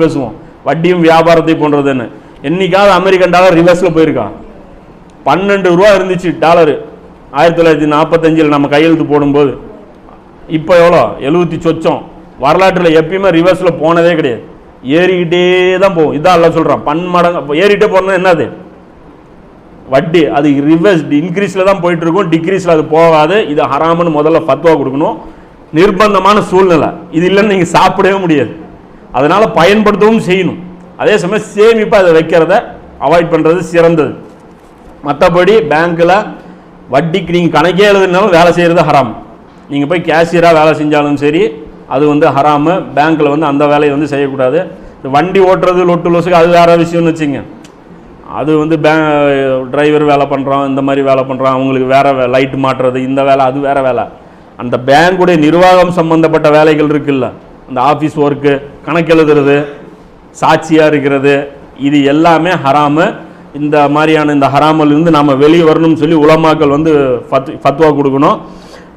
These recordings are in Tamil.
பேசுவோம். வட்டியும் வியாபாரத்தை போன்றதுன்னு. என்னைக்காவது அமெரிக்கன் டாலர் ரிவர்ஸில் போயிருக்கான் பன்னெண்டு ரூபா இருந்துச்சு டாலரு. ஆயிரத்தி தொள்ளாயிரத்தி நாற்பத்தஞ்சில் நம்ம கையெழுத்து போடும்போது. இப்போ எவ்வளோ? எழுபத்தி சொச்சம். வரலாற்றில் எப்பயுமே ரிவர்ஸில் போனதே கிடையாது. ஏறிக்கிட்டே தான் போகும். இதான் எல்லாம் சொல்கிறான் பன்மடங்கு மடங்கு ஏறிட்டே போகிறோம்னா என்னது? வட்டி. அது ரிவர்ஸ் இன்க்ரீஸில் தான் போயிட்டுருக்கும். டிக்ரீஸில் அது போகாது. இது ஹராமன்னு முதல்ல ஃபத்வா கொடுக்கணும். நிர்பந்தமான சூழ்நிலை. இது இல்லைன்னு நீங்கள் சாப்பிடவே முடியாது. அதனால் பயன்படுத்தவும் செய்யணும். அதே சமயம் சேமிப்பாக அதை வைக்கிறத அவாய்ட் பண்ணுறது சிறந்தது. மற்றபடி பேங்க்கில் வட்டிக்கு நீங்கள் கணக்கே எழுதுனாலும் வேலை செய்கிறது ஹராம் நீங்கள் போய் கேஷியராக வேலை செஞ்சாலும் சரி அது வந்து ஹராமு பேங்க்கில் வந்து அந்த வேலையை வந்து செய்யக்கூடாது. இந்த வண்டி ஓட்டுறது லொட்டு லொசுக்கு அது வேறு விஷயம்னு வச்சுங்க. அது வந்து பே டிரைவர் வேலை பண்ணுறோம் இந்த மாதிரி வேலை பண்ணுறோம் அவங்களுக்கு வேறு லைட் மாட்டுறது இந்த வேலை அது வேறு வேலை. அந்த பேங்குடைய நிர்வாகம் சம்மந்தப்பட்ட வேலைகள் இருக்குல்ல. இந்த ஆஃபீஸ் ஒர்க்கு கணக்கு எழுதுறது சாட்சியாக இருக்கிறது இது எல்லாமே ஹராமு. இந்த மாதிரியான இந்த ஹராமிலிருந்து நாம் வெளியே வரணும்னு சொல்லி உலமாக்கள் வந்து ஃபத் ஃபத்வா கொடுக்கணும்.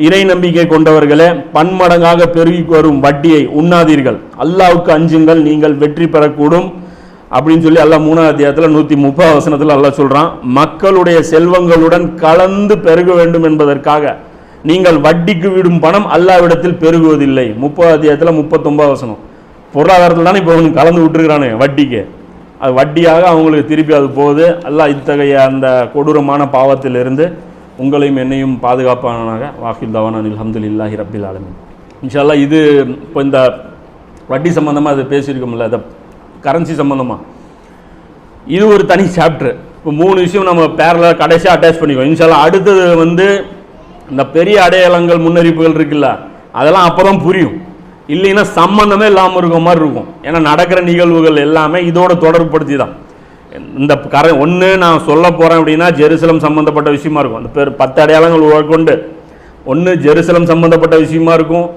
இறை நம்பிக்கை கொண்டவர்களே பன்மடங்காக பெருகி வரும் வட்டியை உண்ணாதீர்கள். அல்லாவுக்கு அஞ்சுங்கள் நீங்கள் வெற்றி பெறக்கூடும் அப்படின்னு சொல்லி அல்லா மூணாவது அத்தியாயத்தில் நூற்றி முப்பது வசனத்தில் அல்லா சொல்கிறான் மக்களுடைய செல்வங்களுடன் கலந்து பெருக வேண்டும் என்பதற்காக. நீங்கள் வட்டிக்கு விடும் பணம் அல்லாவிடத்தில் பெருகுவதில்லை. முப்பது அத்தியாயத்தில் முப்பத்தொம்பது வசனம். பொருளாதாரத்தில் தானே இப்போ அவனுக்கு கலந்து விட்டுருக்கிறானே வட்டிக்கு. அது வட்டியாக அவங்களுக்கு திருப்பி அது போகுது. அல்லாஹ் இத்தகைய அந்த கொடூரமான பாவத்திலிருந்து உங்களையும் என்னையும் பாதுகாப்பானாக. வாஹில் தவானான் அல்ஹம்துலில்லாஹி ரப்பில் ஆலமின். இன்ஷால்லா இது இப்போ இந்த வட்டி சம்மந்தமாக அது பேசியிருக்கோம்ல அதை கரன்சி சம்மந்தமாக இது ஒரு தனி சாப்டர் இப்போ மூணு விஷயம் நம்ம பேரலாக கடைசியாக அட்டாச் பண்ணிக்குவோம். இன்ஷால்லா அடுத்தது வந்து இந்த பெரிய அடையாளங்கள் முன்னறிவிப்புகள் இருக்குல்ல அதெல்லாம் அப்போ தான் புரியும். இல்லைன்னா சம்மந்தமே இல்லாமல் இருக்க மாதிரி இருக்கும். ஏன்னா நடக்கிற நிகழ்வுகள் எல்லாமே இதோட தொடர்புபடுத்தி தான் இந்த கர ஒன்று நான் சொல்ல போகிறேன் அப்படின்னா ஜெருசலம் சம்மந்தப்பட்ட விஷயமா இருக்கும். அந்த பேர் பத்து அடையாளங்கள் கொண்டு ஒன்று ஜெருசலம் சம்மந்தப்பட்ட விஷயமா இருக்கும்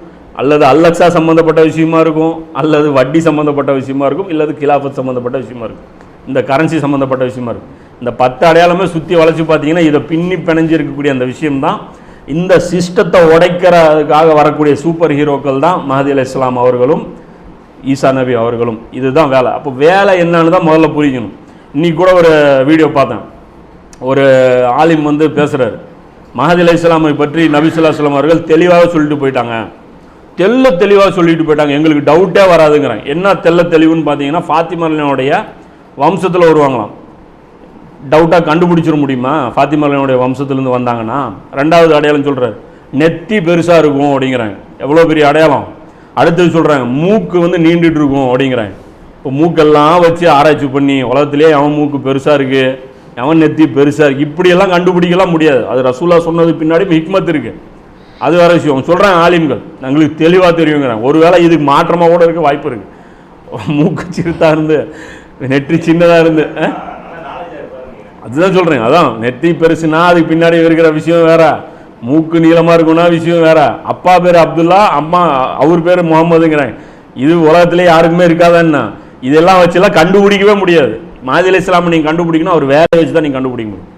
அல்லது அல்லக்ஸா சம்மந்தப்பட்ட விஷயமா இருக்கும் அல்லது வட்டி சம்மந்தப்பட்ட விஷயமா இருக்கும் இல்லது கிலாஃபத் சம்மந்தப்பட்ட விஷயமா இருக்கும். இந்த கரன்சி சம்மந்தப்பட்ட விஷயமா இருக்கும். இந்த பத்து அடையாளமே சுற்றி வளர்ச்சி பார்த்தீங்கன்னா இதை பின்னி பிணைஞ்சு இருக்கக்கூடிய அந்த விஷயம்தான் இந்த சிஸ்டத்தை உடைக்கிறதுக்காக வரக்கூடிய சூப்பர் ஹீரோக்கள் தான் மஹதி அலி இஸ்லாம் அவர்களும் ஈசா நபி அவர்களும். இதுதான் வேலை. அப்போ வேலை என்னன்னு தான் முதல்ல புரிஞ்சுக்கணும். இன்னைக்கு கூட ஒரு வீடியோ பார்த்தேன். ஒரு ஆலிம் வந்து பேசுகிறார் மஹதி அலி இஸ்லாமை பற்றி நபிசுல்லா ஸல்லல்லாஹு அவர்கள் தெளிவாக சொல்லிட்டு போயிட்டாங்க. தெல்ல தெளிவாக சொல்லிட்டு போயிட்டாங்க. எங்களுக்கு டவுட்டே வராதுங்கிறாங்க. என்ன தெல்ல தெளிவுன்னு பார்த்தீங்கன்னா ஃபாத்திமலினுடைய வம்சத்தில் வருவாங்களாம். டவுட்டாக கண்டுபிடிச்சிட முடியுமா? ஃபாத்திமலினுடைய வம்சத்துலேருந்து வந்தாங்கன்னா ரெண்டாவது அடையாளம் சொல்கிறார் நெத்தி பெருசாக இருக்கும் அப்படிங்கிறாங்க எவ்வளோ பெரிய அடையாளம்? அடுத்தது சொல்கிறாங்க மூக்கு வந்து நீண்டுட்டு இருக்கும் அப்படிங்கிறாங்க இப்போ மூக்கெல்லாம் வச்சு ஆராய்ச்சி பண்ணி உலகத்திலே அவன் மூக்கு பெருசாக இருக்குது அவன் நெத்தி பெருசாக இருக்குது இப்படியெல்லாம் கண்டுபிடிக்கலாம் முடியாது. அது ரசூலா சொன்னது பின்னாடி ஹிக்மத் இருக்குது அது வேற விஷயம். சொல்கிறாங்க ஆலிம்கள். எங்களுக்கு தெளிவாக தெரியுங்கிறாங்க ஒருவேளை இதுக்கு மாற்றமாக கூட இருக்க வாய்ப்பு இருக்குது மூக்கு சிறுத்தாக இருந்து நெற்றி சின்னதாக இருந்து ஆ? அதுதான் சொல்கிறேன் அதான். நெற்றி பெருசுனா அதுக்கு பின்னாடி இருக்கிற விஷயம் வேற. மூக்கு நீளமாக இருக்கும்னா விஷயம் வேற. அப்பா பேர் அப்துல்லா அம்மா அவர் பேர் முகமதுங்கிறாங்க இது உலகத்திலே யாருக்குமே இருக்காதன்னா. இதெல்லாம் வச்சுலாம் கண்டுபிடிக்கவே முடியாது. மாதிரி இஸ்லாமை நீங்கள் கண்டுபிடிக்கணும் அவர் வேற வச்சு தான் நீங்கள் கண்டுபிடிக்க முடியும்.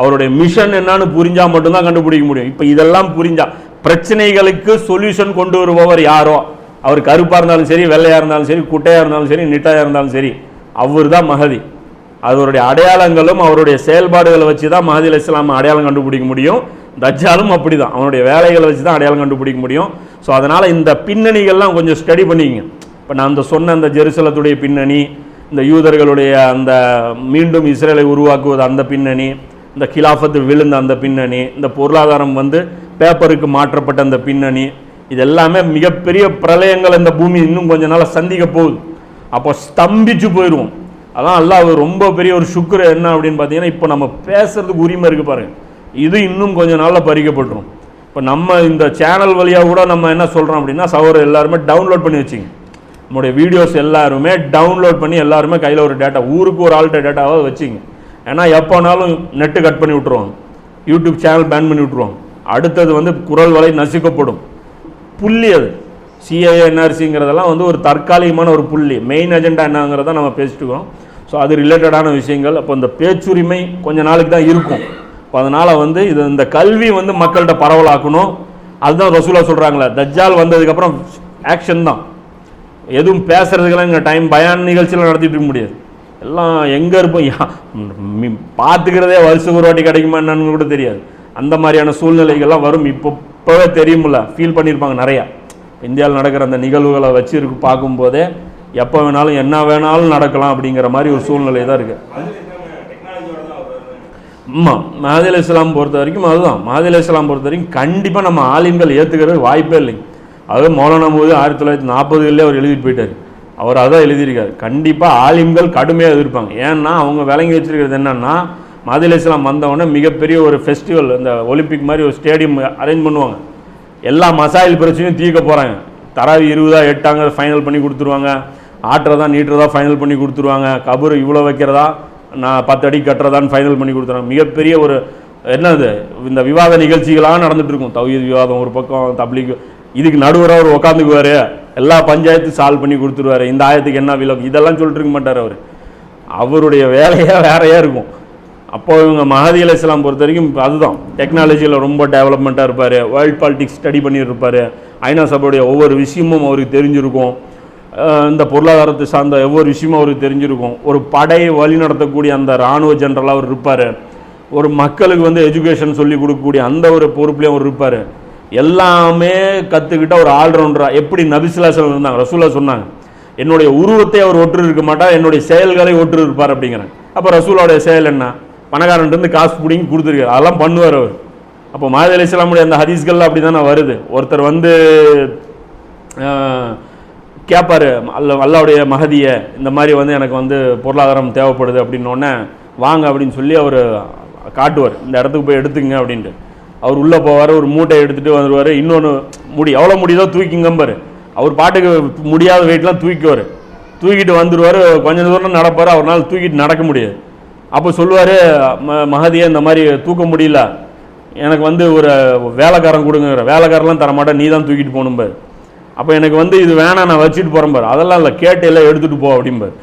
அவருடைய மிஷன் என்னன்னு புரிஞ்சா மட்டும்தான் கண்டுபிடிக்க முடியும். இப்போ இதெல்லாம் புரிஞ்சா பிரச்சனைகளுக்கு சொல்யூஷன் கொண்டு வருபவர் யாரோ? அவர் கருப்பாக இருந்தாலும் சரி வெள்ளையாக இருந்தாலும் சரி குட்டையாக இருந்தாலும் சரி நிட்டாயாக இருந்தாலும் சரி அவர் தான் மகதி. அவருடைய அடையாளங்களும் அவருடைய செயல்பாடுகளை வச்சு தான் மஹதி அலி இஸ்லாம் அடையாளம் கண்டுபிடிக்க முடியும். தஜ்ஜாலும் அப்படி தான் அவனுடைய வேலைகளை வச்சு தான் அடையாளம் கண்டுபிடிக்க முடியும். ஸோ அதனால் இந்த பின்னணிகள்லாம் கொஞ்சம் ஸ்டடி பண்ணிங்க. இப்போ நான் அந்த சொன்ன அந்த ஜெருசலத்துடைய பின்னணி இந்த யூதர்களுடைய அந்த மீண்டும் இஸ்ரேலை உருவாக்குவது அந்த பின்னணி இந்த கிலாஃபத்து விழுந்த அந்த பின்னணி இந்த பொருளாதாரம் வந்து பேப்பருக்கு மாற்றப்பட்ட அந்த பின்னணி இது எல்லாமே மிகப்பெரிய பிரளயங்கள் இந்த பூமி இன்னும் கொஞ்ச நாள் சந்திக்க போகுது. அப்போ ஸ்தம்பிச்சு போயிடுவோம் அதான் அல்லாஹ் ரொம்ப பெரிய ஒரு சுக்ரு என்ன அப்படின்னு பார்த்தீங்கன்னா இப்போ நம்ம பேசுறதுக்கு உரிமை இருக்கு பாருங்க. இது இன்னும் கொஞ்ச நாளில் பறிக்கப்பட்டுரும். இப்போ நம்ம இந்த சேனல் வழியாக கூட நம்ம என்ன சொல்கிறோம் அப்படின்னா சவர் எல்லாருமே டவுன்லோட் பண்ணி வச்சிங்க. நம்முடைய வீடியோஸ் எல்லாருமே டவுன்லோட் பண்ணி எல்லாருமே கையில் ஒரு டேட்டா ஊருக்கு ஒரு ஆள்கிட்ட டேட்டாவாக வச்சிங்க. ஏன்னா எப்போனாலும் நெட்டு கட் பண்ணி விட்ருவாங்க யூடியூப் சேனல் பேன் பண்ணி விட்ருவாங்க அடுத்தது வந்து குரல் வலை நசுக்கப்படும். புள்ளி அது. சிஐஎன்ஆர்சிங்கிறதெல்லாம் வந்து ஒரு தற்காலிகமான ஒரு புள்ளி. மெயின் அஜெண்டா என்னங்கிறத நம்ம பேசிட்டு ஸோ அது ரிலேட்டடான விஷயங்கள். அப்போ இந்த பேச்சுரிமை கொஞ்ச நாளைக்கு தான் இருக்கும். இப்போ அதனால் வந்து இது இந்த கல்வி வந்து மக்கள்கிட்ட பரவலாக்கணும். அதுதான் ரசூலா சொல்கிறாங்களே தஜ்ஜால் வந்ததுக்கப்புறம் ஆக்ஷன் தான். எதுவும் பேசுகிறதுக்கெல்லாம் இங்கே டைம் பயான் நிகழ்ச்சியெல்லாம் நடத்திட்டு இருக்க முடியாது. எல்லாம் எங்கே இருப்போம்? யா- பார்த்துக்கிறதே வருஷம் ஒரு வாட்டி கிடைக்குமா என்னன்னு கூட தெரியாது. அந்த மாதிரியான சூழ்நிலைகள்லாம் வரும். இப்போ இப்போவே தெரியுமில்ல ஃபீல் பண்ணியிருப்பாங்க நிறையா. இந்தியாவில் நடக்கிற அந்த நிகழ்வுகளை வச்சு இருக்கு பார்க்கும்போதே எப்போ வேணாலும் என்ன வேணாலும் நடக்கலாம் அப்படிங்கிற மாதிரி ஒரு சூழ்நிலை தான் இருக்குது ஆமாம் மஹதி இஸ்லாம் பொறுத்த வரைக்கும் அதுதான். மஹதி இஸ்லாம் பொறுத்த வரைக்கும் கண்டிப்பாக நம்ம ஆலிம்கள் ஏற்றுக்கிறது வாய்ப்பே இல்லைங்க. அதுவும் மௌலானா போது ஆயிரத்தி தொள்ளாயிரத்தி நாற்பதுகளிலே அவர் எழுதிட்டு போயிட்டார். அவர் அதான் எழுதியிருக்காரு. கண்டிப்பாக ஆலிம்கள் கடுமையாக எதிர்ப்பாங்க. ஏன்னா அவங்க விளங்கி வச்சிருக்கிறது என்னன்னா மஹதி இஸ்லாம் வந்தவொடனே மிகப்பெரிய ஒரு ஃபெஸ்டிவல் இந்த ஒலிம்பிக் மாதிரி ஒரு ஸ்டேடியம் அரேஞ்ச் பண்ணுவாங்க. எல்லா மசாயில் பிரச்சனையும் தீர்க்க போகிறாங்க தராவி இருபதா எட்டாங்க ஃபைனல் பண்ணி கொடுத்துருவாங்க. ஆட்டுறதா நீட்டுறதா ஃபைனல் பண்ணி கொடுத்துருவாங்க. கபர் இவ்வளோ வைக்கிறதா நான் பத்து அடி கட்டுறதான்னு ஃபைனல் பண்ணி கொடுத்துருவாங்க மிகப்பெரிய ஒரு என்னது இந்த விவாத நிகழ்ச்சிகளாக நடந்துட்டு இருக்கும் விவாதம் ஒரு பக்கம் தப்ளிக் இதுக்கு நடுவராக அவர் உட்காந்துக்குவார் எல்லா பஞ்சாயத்து சால்வ் பண்ணி கொடுத்துருவாரு. இந்த ஆயத்துக்கு என்ன விலக்கு இதெல்லாம் சொல்லிட்டு இருக்க மாட்டார் அவர். அவருடைய வேலையாக வேறையாக இருக்கும். அப்போ இவங்க மஹதி அலி இஸ்லாம் பொறுத்த வரைக்கும் அதுதான். டெக்னாலஜியில் ரொம்ப டெவலப்மெண்ட்டாக இருப்பார். வேர்ல்ட் பாலிட்டிக்ஸ் ஸ்டடி பண்ணிட்டு இருப்பார். ஐநா சபையுடைய ஒவ்வொரு விஷயமும் அவருக்கு தெரிஞ்சிருக்கும். இந்த பொருளாதாரத்தை சார்ந்த ஒவ்வொரு விஷயமும் அவருக்கு தெரிஞ்சிருக்கும். ஒரு படையை வழி நடத்தக்கூடிய அந்த இராணுவ ஜென்ரலாக அவர் இருப்பார். ஒரு மக்களுக்கு வந்து எஜுகேஷன் சொல்லி கொடுக்கக்கூடிய அந்த ஒரு பொறுப்புலேயும் அவர் இருப்பார். எல்லாமே கற்றுக்கிட்ட ஒரு ஆல்ரவுண்டராக எப்படி நபிசுல்லாசலம் இருந்தாங்க? ரசூலா சொன்னாங்க என்னுடைய உருவத்தை அவர் ஒற்று இருக்க மாட்டார் என்னுடைய செயல்களை ஒற்று இருப்பார் அப்படிங்கிறாங்க. அப்போ ரசூலாவுடைய செயல் என்ன? பணக்காரன்ட்டு காசு பிடிங்கி கொடுத்துருக்காரு. அதெல்லாம் பண்ணுவார் அவர். அப்போ மாதவி அலி இஸ்லாமுடைய அந்த ஹதீஸ்கள்லாம் அப்படி தானே வருது. ஒருத்தர் வந்து கேட்பார் அல்ல அல்லாவுடைய மகதியை இந்த மாதிரி வந்து எனக்கு வந்து பொருளாதாரம் தேவைப்படுது அப்படின்னோடனே வாங்க அப்படின்னு சொல்லி அவர் காட்டுவார். இந்த இடத்துக்கு போய் எடுத்துங்க அப்படின்ட்டு. அவர் உள்ளே போவார் ஒரு மூட்டை எடுத்துகிட்டு வந்துடுவார் இன்னொன்று முடி எவ்வளோ முடியுதோ தூக்கிங்கம்பார். அவர் பாட்டுக்கு முடியாத வெயிட்லாம் தூக்கிவார் தூக்கிட்டு வந்துடுவார் கொஞ்ச தூரம் நடப்பார் அவரால் தூக்கிட்டு நடக்க முடியாது. அப்போ சொல்லுவார் ம மகதியை இந்த மாதிரி தூக்க முடியல. எனக்கு வந்து ஒரு வேலைக்காரன் கொடுங்கிற வேலைக்காரெல்லாம் தர மாட்டேன் நீ தான் தூக்கிட்டு போகணும்பார். அப்போ எனக்கு வந்து இது வேணாம் நான் வச்சுட்டு போகிறேன் பாரு. அதெல்லாம் இல்லை கேட்டு எல்லாம் எடுத்துகிட்டு போ அப்படிம்பார்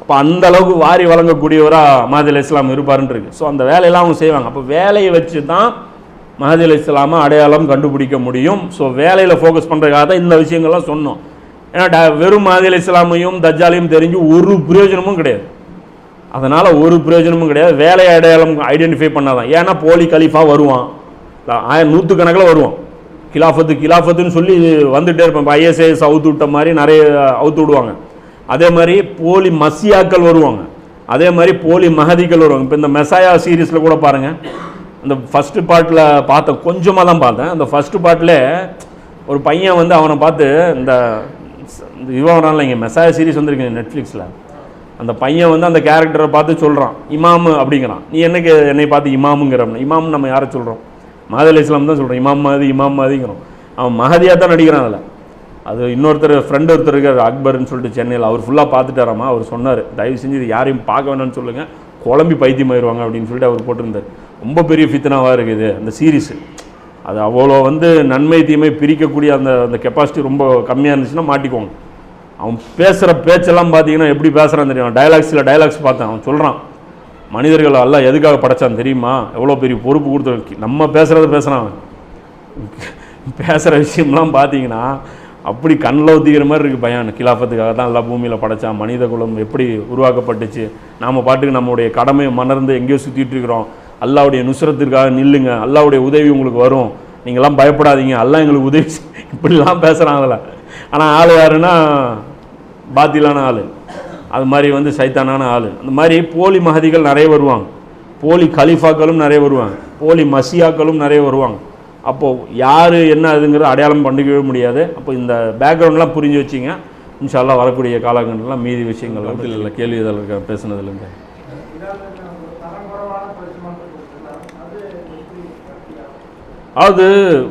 அப்போ அந்த அளவுக்கு வாரி வழங்கக்கூடியவராக மஹதில் இஸ்லாம் இருப்பாருன்னு இருக்கு ஸோ அந்த வேலையெல்லாம் அவங்க செய்வாங்க. அப்போ வேலையை வச்சு தான் மஹதில் இஸ்லாமை அடையாளம் கண்டுபிடிக்க முடியும். ஸோ வேலையில் ஃபோக்கஸ் பண்ணுறதுக்காக தான் இந்த விஷயங்கள்லாம் சொன்னோம். ஏன்னா ட- வெறும் மஹதில் இஸ்லாமையும் தஜ்ஜாலையும் தெரிஞ்சு ஒரு பிரயோஜனமும் கிடையாது. அதனால் ஒரு பிரயோஜனமும் கிடையாது. வேலை அடையாளம் ஐடென்டிஃபை பண்ணாதான். ஏன்னா போலி கலீஃபாக வருவான். ஆயிரம் நூற்றுக்கணக்கில் வருவான். கிலாஃபத்து கிலாஃபத்துன்னு சொல்லி வந்துகிட்டே இருப்பேன். இப்போ ஐஎஸ்ஐஎஸ் அவுத்து விட்ட மாதிரி நிறைய அவுத்து விடுவாங்க. அதே மாதிரி போலி மசியாக்கள் வருவாங்க. அதே மாதிரி போலி மகதிகள் வருவாங்க. இப்போ இந்த மெசாயா சீரீஸில் கூட பாருங்கள் அந்த ஃபஸ்ட்டு பாட்டில் பார்த்தேன். கொஞ்சமாக தான் பார்த்தேன். அந்த ஃபஸ்ட்டு பாட்டில் ஒரு பையன் வந்து அவனை பார்த்து இந்த இந்த இவன் வரான்ல இங்கே. மெசாயா சீரிஸ் வந்திருக்கு நெட்ஃப்ளிக்ஸில் அந்த பையன் வந்து அந்த கேரக்டரை பார்த்து சொல்கிறான் இமாமு அப்படிங்கிறான். நீ என்னைக்கு என்னை பார்த்து இமாமுங்கிற இமாம் நம்ம யாரை சொல்கிறோம் மஹதி இஸ்லாம் தான் சொல்கிறோம் இமாம் மஹதி இமாம் மஹதிங்கிறோம். அவன் மஹதியாக தான் நடிக்கிறான் அதில். அது இன்னொருத்தர் ஃப்ரெண்டு ஒருத்தர் இருக்கார் அக்பர்னு சொல்லிட்டு சென்னையில். அவர் ஃபுல்லாக பார்த்துட்டாராமா? அவர் சொன்னார் தயவு செஞ்சு இது யாரையும் பார்க்க வேணாம்னு சொல்லுங்கள் குழம்பி பைத்தியம் ஆயிடுவாங்க அப்படின்னு சொல்லிட்டு அவர் போட்டிருந்தார். ரொம்ப பெரிய ஃபித்தனாவாக இருக்குது அந்த சீரீஸு அது அவ்வளோ வந்து நன்மை தீமை பிரிக்கக்கூடிய அந்த அந்த கெப்பாசிட்டி ரொம்ப கம்மியாக இருந்துச்சுன்னா மாட்டிக்குவாங்க. அவன் பேசுகிற பேச்செல்லாம் பார்த்தீங்கன்னா எப்படி பேசுகிறான் தெரியும். டயலாக்ஸில் டயலாக்ஸ் பார்த்தேன். அவன் சொல்கிறான் மனிதர்கள் எல்லாம் எதுக்காக படைச்சான் தெரியுமா? எவ்வளோ பெரிய பொறுப்பு கொடுத்து நம்ம பேசுகிறத பேசுகிறான் பேசுகிற விஷயம்லாம் பார்த்தீங்கன்னா அப்படி கண்ணில் ஒத்திக்கிற மாதிரி இருக்குது பயன் கிலாஃபத்துக்காக தான் எல்லா பூமியில் படைச்சான். மனித குலம் எப்படி உருவாக்கப்பட்டுச்சு? நாம் பாட்டுக்கு நம்முடைய கடமையை மணர்ந்து எங்கேயோ சுற்றிட்டு இருக்கிறோம். அல்லாவுடைய நுசுரத்திற்காக நில்லுங்க. அல்லாவுடைய உதவி உங்களுக்கு வரும். நீங்களாம் பயப்படாதீங்க. எல்லாம் எங்களுக்கு உதவி இப்படிலாம் பேசுகிறாங்கள ஆனால் ஆள் யாருன்னா பாத்திலான ஆள். அது மாதிரி வந்து சைத்தானான ஆள். அந்த மாதிரி போலி மகதிகள் நிறைய வருவாங்க. போலி கலீஃபாக்களும் நிறைய வருவாங்க. போலி மசியாக்களும் நிறைய வருவாங்க. அப்போது யார் என்ன அதுங்கிறது அடையாளம் பண்ணிக்கவே முடியாது. அப்போ இந்த பேக்ரவுண்ட்லாம் புரிஞ்சு வச்சிங்க. இன்ஷால்லா வரக்கூடிய காலகட்டம்லாம் மீதி விஷயங்கள்லாம் இல்லை கேள்வி இதில் இருக்க பேசுனதுலேருந்து அது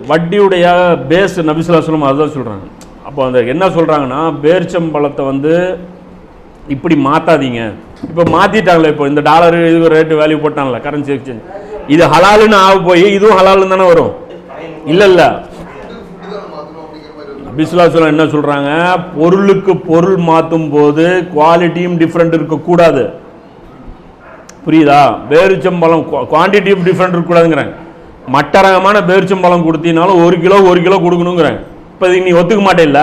வட்டியுடைய பேஸ் நபிசுல்லாஸ்லம் அதுதான் சொல்கிறாங்க அப்போ அந்த என்ன சொல்கிறாங்கன்னா பேரிச்சம்பழத்தை வந்து இப்படி மாற்றாதீங்க இப்போ மாற்றிட்டாங்களே இப்போ இந்த டாலரு இது ரேட்டு வேல்யூ போட்டாங்களே கரன்சி எக்ஸ்சேஞ்ச் இது ஹலாலுன்னு ஆக போய் இதுவும் ஹலாலுன்னு தானே வரும்? இல்லை இல்லை. நபிசுல்லாஸ்லம் என்ன சொல்கிறாங்க பொருளுக்கு பொருள் மாற்றும் போது குவாலிட்டியும் டிஃப்ரெண்ட் இருக்கக்கூடாது. புரியுதா? பேரிச்சம்பழம் குவான்டிட்டியும் டிஃப்ரெண்ட் இருக்கக்கூடாதுங்கிறாங்க மட்ட ரகமான பேரிச்சம்பழம் கொடுத்தீங்கனாலும் ஒரு கிலோ ஒரு கிலோ கொடுக்கணுங்கிறாங்க இப்போ நீ ஒத்துக்க மாட்டேல்ல?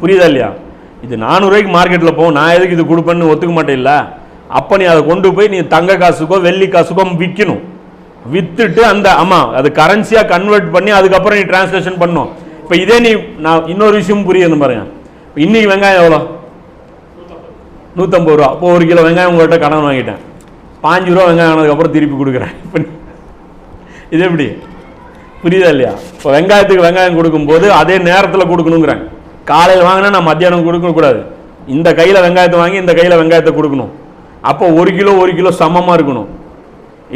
புரியுதா இல்லையா? இது நானூறுரூவாய்க்கு மார்க்கெட்டில் போகும். நான் எதுக்கு இது கொடுப்பேன்னு ஒத்துக்க மாட்டேன்ல. அப்போ நீ அதை கொண்டு போய் நீ தங்க காசுக்கோ வெள்ளி காசுக்கோ விற்கணும் விற்றுட்டு அந்த ஆமாம் அது கரன்சியாக கன்வெர்ட் பண்ணி அதுக்கப்புறம் நீ டிரான்ஸ்லேஷன் பண்ணும். இப்போ இதே நீ நான் இன்னொரு விஷயம் புரியணும் பாருங்க. இன்றைக்கி வெங்காயம் எவ்வளோ? நூற்றம்பது ரூபா. இப்போ ஒரு கிலோ வெங்காயம் உங்கள்கிட்ட கடன் வாங்கிட்டேன். பாஞ்சு ரூபா வெங்காயம் ஆனதுக்கப்புறம் திருப்பி கொடுக்குறேன். இப்போ இது எப்படி? புரியுதா இல்லையா? இப்போ வெங்காயத்துக்கு வெங்காயம் கொடுக்கும்போது அதே நேரத்தில் கொடுக்கணுங்கிறேன். காலையில் வாங்கினா நான் மத்தியானம் கொடுக்கக்கூடாது இந்த கையில் வெங்காயத்தை வாங்கி இந்த கையில் வெங்காயத்தை கொடுக்கணும். அப்போ ஒரு கிலோ ஒரு கிலோ சமமாக இருக்கணும்.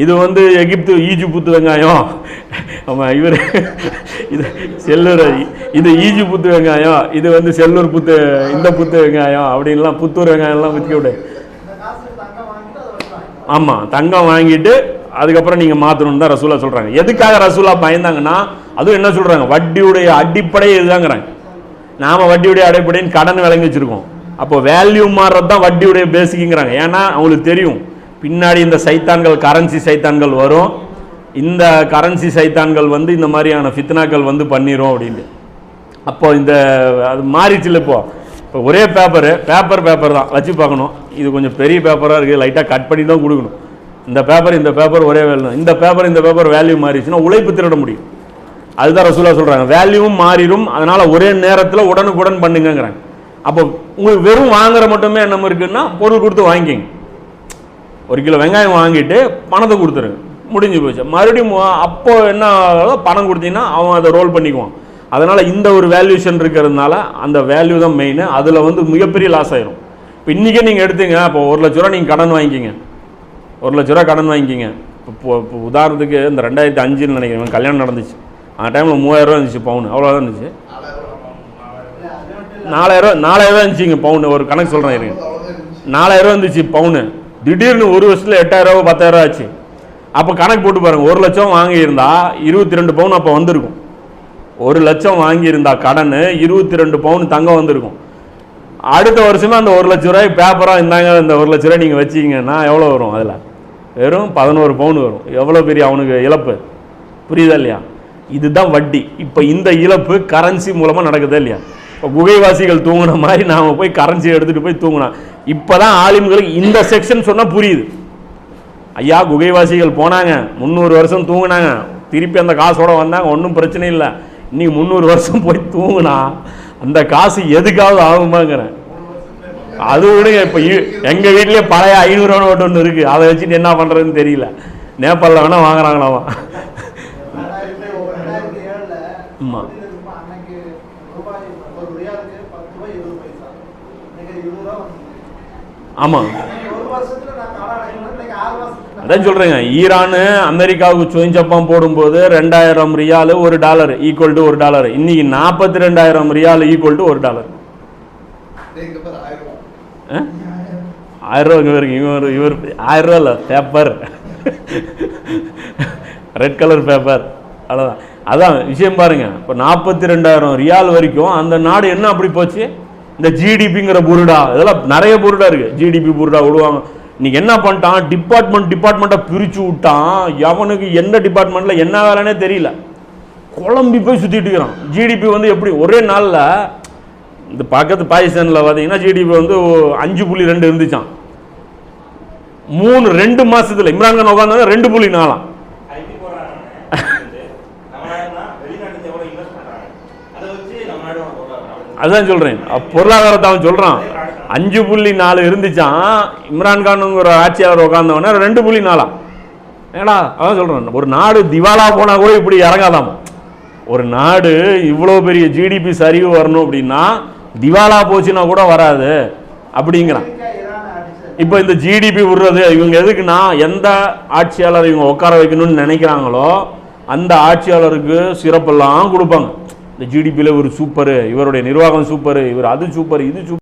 இது வந்து எகிப்து ஈஜிபுத்து வெங்காயம். ஆமாம் இவர் இது செல்லூர் இது ஈஜி புத்து வெங்காயம். இது வந்து செல்லூர் புத்து இந்த புத்து வெங்காயம். அப்படின்லாம் புத்தூர் வெங்காயம்லாம் விற்க விட ஆமாம் தங்கம் வாங்கிட்டு அதுக்கப்புறம் நீங்கள் மாற்றணும்னு தான் ரசூலா சொல்கிறாங்க எதுக்காக ரசூலா பயந்தாங்கன்னா அதுவும் என்ன சொல்கிறாங்க வட்டியுடைய அடிப்படையே இதுதாங்கிறாங்க. நாம வட்டியுடைய அடைப்படையின் கடன் விளங்கி வச்சுருக்கோம். அப்போ வேல்யூ மாறுறது தான் வட்டியுடைய பேசிக்குங்கிறாங்க ஏன்னா அவங்களுக்கு தெரியும். பின்னாடி இந்த சைத்தான்கள் கரன்சி சைத்தான்கள் வரும். இந்த கரன்சி சைத்தான்கள் வந்து இந்த மாதிரியான ஃபித்னாக்கள் வந்து பண்ணிடும் அப்படின்ட்டு. அப்போ இந்த அது மாறிச்சுல இப்போ. இப்போ ஒரே பேப்பரு பேப்பர் பேப்பர் தான். வச்சு பார்க்கணும். இது கொஞ்சம் பெரிய பேப்பராக இருக்குது லைட்டாக கட் பண்ணி தான் கொடுக்கணும். இந்த பேப்பர் இந்த பேப்பர் ஒரே வேலை இந்த பேப்பர் இந்த பேப்பர் வேல்யூ மாறிச்சுன்னா உழைப்பு திருட முடியும். அதுதான் ரசூலா சொல்கிறாங்க வேல்யூவும் மாறிடும். அதனால் ஒரே நேரத்தில் உடனுக்குடன் பண்ணுங்கிறாங்க அப்போ உங்களுக்கு வெறும் வாங்குற மட்டுமே என்ன இருக்குன்னா பொருள் கொடுத்து வாங்கிக்கிங்க. ஒரு கிலோ வெங்காயம் வாங்கிட்டு பணத்தை கொடுத்துருங்க முடிஞ்சு போச்சு. மறுபடியும் அப்போ என்ன பணம் கொடுத்தீங்கன்னா அவன் அதை ரோல் பண்ணிக்குவான். அதனால் இந்த ஒரு வேல்யூஷன் இருக்கிறதுனால அந்த வேல்யூ தான் மெயின் அதில் வந்து மிகப்பெரிய லாஸ் ஆயிரும். இப்போ இன்றைக்கே நீங்கள் எடுத்துங்க இப்போ ஒரு லட்ச ரூபா நீங்கள் கடன் வாங்கிக்கிங்க. ஒரு லட்ச ரூபா கடன் வாங்கிக்கிங்க. இப்போ உதாரணத்துக்கு இந்த ரெண்டாயிரத்தி அஞ்சுன்னு நினைக்கிறேன் கல்யாணம் நடந்துச்சு. அந்த டைமில் மூவாயிரம் இருந்துச்சு பவுன் அவ்வளோதான் இருந்துச்சு. இல்லை அது நாலாயிரம் நாலாயிரம் இருந்துச்சுங்க பவுன் ஒரு கணக்கு சொல்கிறேன் இருங்க. நாலாயிரம் இருந்துச்சு பவுனு திடீர்னு ஒரு வருஷத்தில் எட்டாயிரரூவா பத்தாயிரரூவா ஆச்சு. அப்போ கணக்கு போட்டு பாருங்கள் ஒரு லட்சம் வாங்கியிருந்தா இருபத்தி ரெண்டு பவுன் அப்போ வந்திருக்கும். ஒரு லட்சம் வாங்கியிருந்தா கடன் இருபத்தி ரெண்டு பவுன் தங்கம் வந்திருக்கும். அடுத்த வருஷமே அந்த ஒரு லட்ச ரூபாய் பேப்பராக இருந்தாங்க இந்த ஒரு லட்ச ரூபாய் நீங்கள் வச்சிங்கன்னா எவ்வளோ வரும் அதில்? வெறும் பதினோரு பவுன் வரும். எவ்வளோ பெரிய அவனுக்கு இழப்பு? புரியுதா இல்லையா? இதுதான் வட்டி. இப்போ இந்த இழப்பு கரன்சி மூலமாக நடக்குது இல்லையா? இப்போ குகைவாசிகள் தூங்கின மாதிரி நாம் போய் கரன்சி எடுத்துகிட்டு போய் தூங்கினோம் இப்போ தான் ஆலிம்களுக்கு இந்த செக்ஷன் சொன்னால் புரியுது. ஐயா குகைவாசிகள் போனாங்க முந்நூறு வருஷம் தூங்கினாங்க. திருப்பி அந்த காசோட வந்தாங்க ஒன்றும் பிரச்சனை இல்லை. இன்னைக்கு முந்நூறு வருஷம் போய் தூங்கினா அந்த காசு எதுக்காவது ஆகுமாங்கிறேன். அது விடுங்க இப்போ எங்கள் வீட்லேயே பழைய ஐநூறு நோட்டு ஒன்று இருக்குது அதை வச்சுட்டு என்ன பண்ணுறதுன்னு தெரியல. நேபாளில் வேணால் வாங்குறாங்களாமா? ஆமாம் அதான் சொல்கிறேங்க ஈரானு அமெரிக்காவுக்கு சுயஞ்சப்பம் போடும்போது ரெண்டாயிரம் ரியாலு ஒரு டாலர் ஈக்குவல் டு ஒரு டாலர். இன்னைக்கு நாற்பத்தி ரெண்டாயிரம் ரியால் ஈக்குவல் டு ஒரு டாலர். ஆ? ஆயிரம் ரூபா இங்கே இவர் இவர் ஆயிரம் ரூபா இல்லை பேப்பர் ரெட் கலர் பேப்பர் அவ்வளோதான் அதான் விஷயம் பாருங்க. இப்போ நாற்பத்தி ரெண்டாயிரம் ரியால் வரைக்கும் அந்த நாடு என்ன அப்படி போச்சு? இந்த ஜிடிபிங்கிற புருடா இதெல்லாம் நிறைய புருடா இருக்கு. ஜிடிபி புருடா விடுவாங்க. இன்னைக்கு என்ன பண்ணிட்டான்? டிபார்ட்மெண்ட் டிபார்ட்மெண்ட்டை பிரித்து விட்டான். எவனுக்கு எந்த டிபார்ட்மெண்ட்டில் என்ன வேலைன்னே தெரியல. குழம்பி போய் சுற்றிட்டு இருக்கிறான். ஜிடிபி வந்து எப்படி? ஒரே நாளில் இந்த பக்கத்து பாகிஸ்தானில் பார்த்தீங்கன்னா ஜிடிபி வந்து அஞ்சு புள்ளி ரெண்டு இருந்துச்சான் மூணு ரெண்டு மாசத்துல இம்ரான்கான் உட்காந்து ரெண்டு புள்ளி நாலாம் ஐடி போடுறாங்க நம்ம நாடுனா வெளிநாட்டுல எவ்வளவு இன்வெஸ்ட் பண்றாங்க அதை வச்சு நம்ம நாடு அதுதான் சொல்கிறேன் பொருளாதாரத்தை அவன் சொல்கிறான் அஞ்சு புள்ளி நாலு இருந்துச்சான் இம்ரான்கானுங்கிற ஆட்சியாளர் உட்காந்தவன ரெண்டு புள்ளி நாலா. ஏடா அதான் சொல்கிறேன் ஒரு நாடு திவாலா போனால் கூட இப்படி இறங்காதாம். ஒரு நாடு இவ்வளோ பெரிய ஜிடிபி சரிவு வரணும் அப்படின்னா திவாலா போச்சுன்னா கூட வராது. அப்படிங்கிறான். இப்போ இந்த ஜிடிபி விடுறது இவங்க எதுக்குன்னா எந்த ஆட்சியாளர் இவங்க உட்கார வைக்கணும்னு நினைக்கிறாங்களோ அந்த ஆட்சியாளருக்கு சிறப்பெல்லாம் கொடுப்பாங்க. இந்த ஜிடிபியில் ஒரு சூப்பர் இவருடைய நிர்வாகம் சூப்பர் இவர் அது சூப்பர் இது சூப்பர்